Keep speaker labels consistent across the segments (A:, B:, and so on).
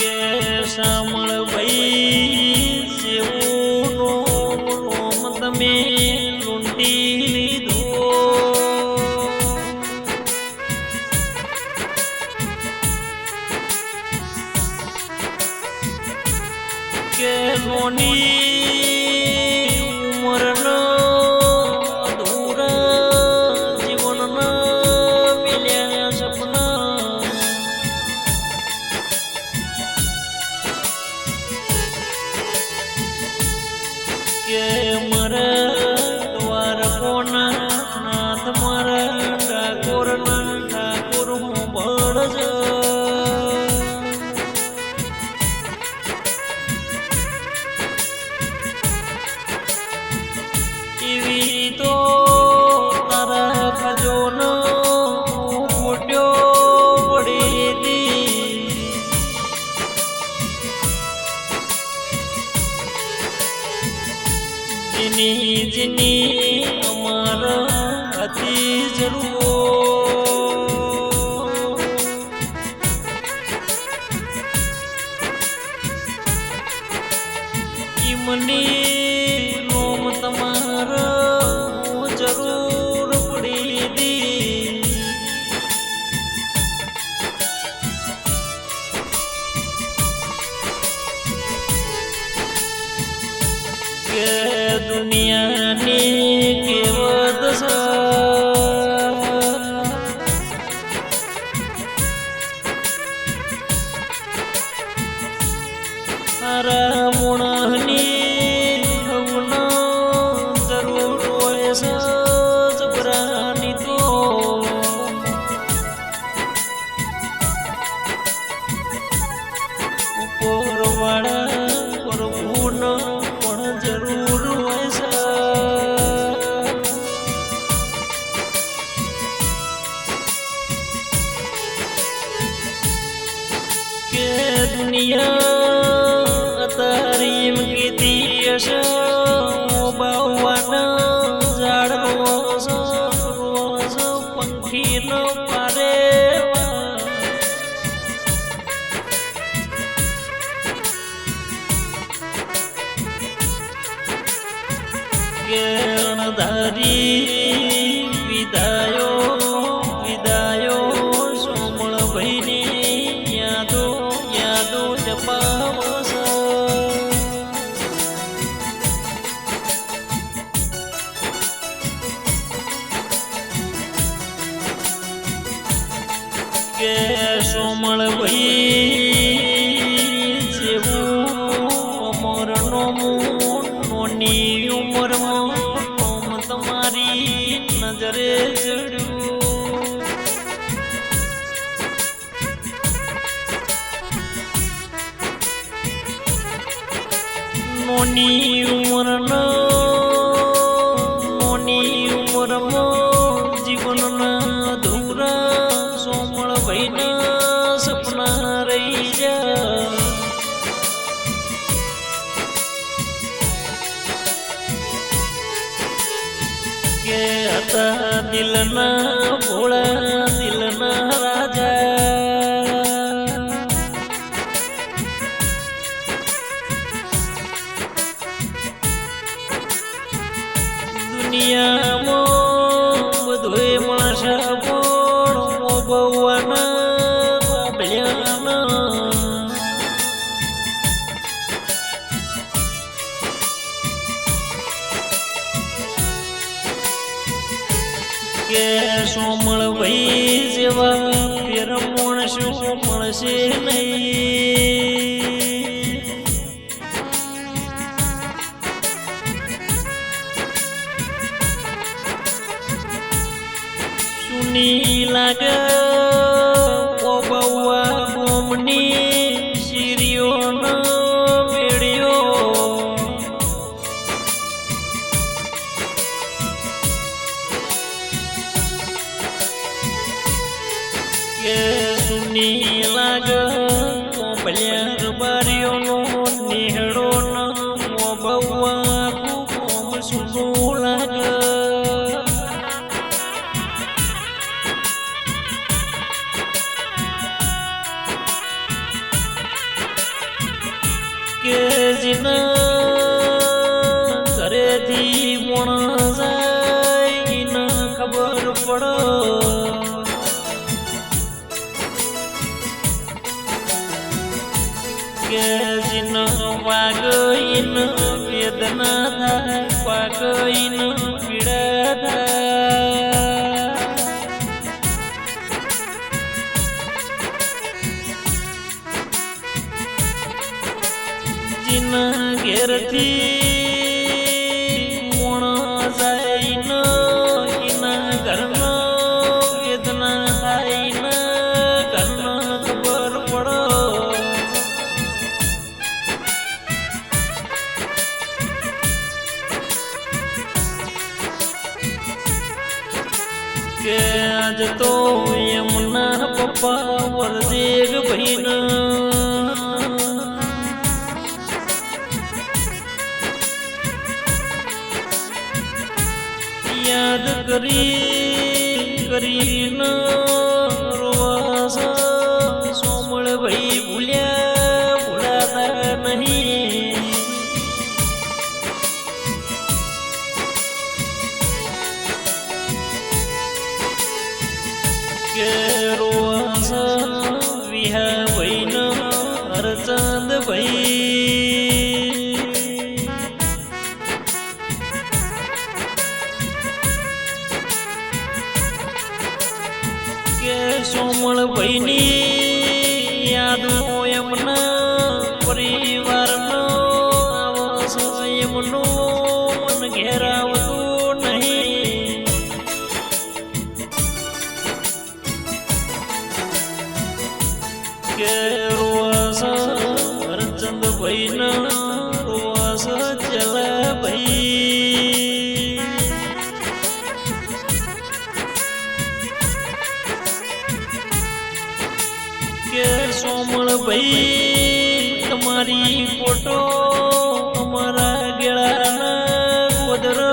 A: કે સાંભળ ભાઈ મને ઉપરવાળા પ્રભુનો પણ જરૂર હોય છે. કે દુનિયા તારી કીધી હશે બાવાના ઝાડનો છે, રોજ પંખીનો પારે કે સોમળ ભાઈ જેવું અમરનો મોની ઉંમરમાં નોમ તમારી નજરે ચડ્યું. નોની ઉંમરનો ನನಗೆ ಅತ ನಿಲ್ಲನ ಬೋಳ ನಿಲ್ಲನ કે સોમળ ભાઈ જેવા ફેર શું મળશે નહીં. સુની લાગે સુનું લાગ કે જીના ઘરેથી મોણ જાય ખબર પડો કે જીન વાગઈન વેદના થાય 花可以吗 યાદ કરી કરીને રોવાસ. સોમળ ભાઈ ભૂલ્યા ભૂલાતા નહીં. કે રોવાસ વિહા ભાઈ, તમારી ફોટો અમારા ગેળાના ગોદરો.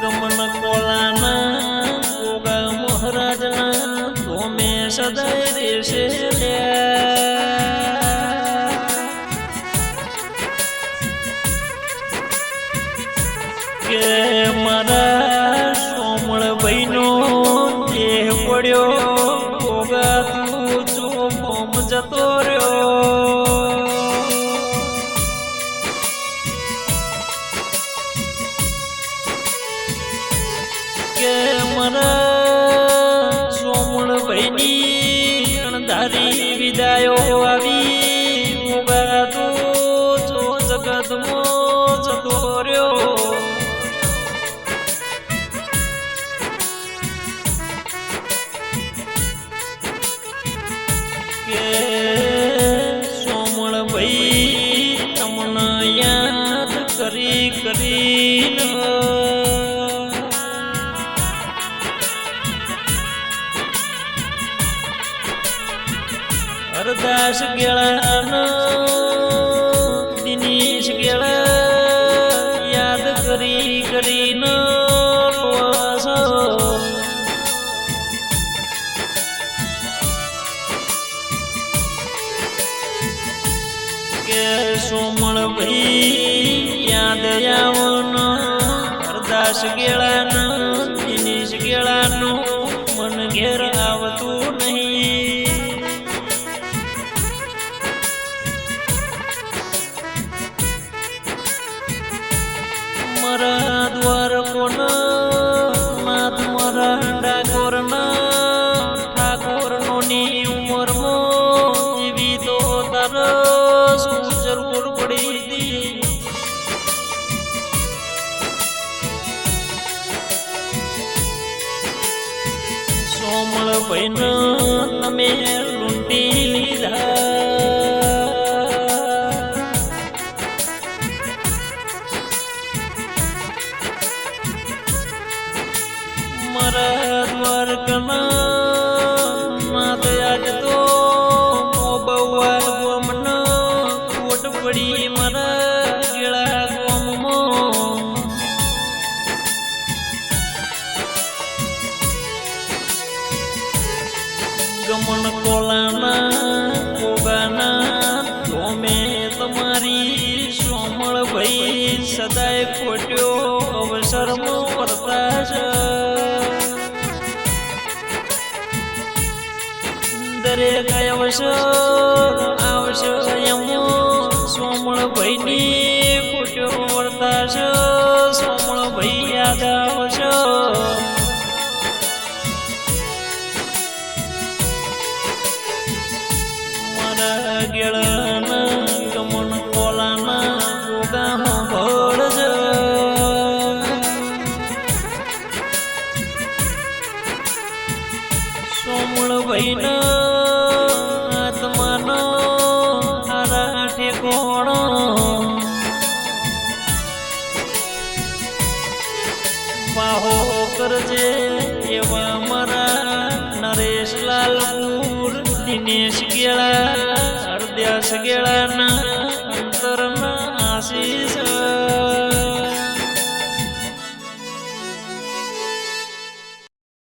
A: ગમન કોલાના ગોગા મહારાજના તમે સદાય રહેશે કે મારા પડ્યો તું ચોખોમ જતો રહ્યો. કે મારા સોમળ ભાઈની અણધારી વિદાયો આવી હરદાસ ગેળાનો દિનેશ ગેળા યાદ કરી કરીને સોમળ ભાઈ યાદ આવનો, હરદાસ ગેળાનો દિનેશ ગેળાનો મન ઘેર આવતું ગોમનો કોલાના કોગાના તમે તમારી સોમળ ભાઈ સદાય ખોટ્યો દરેક આવશો આવશે એમો સોમળ ભાઈની ખોટો વર્તાશો સોમળ ભાઈ યાદ આવશે. ઠેકોણો બાહો કરજે એવા મારા નરેશ લાલપુર દિનેશ ગેળા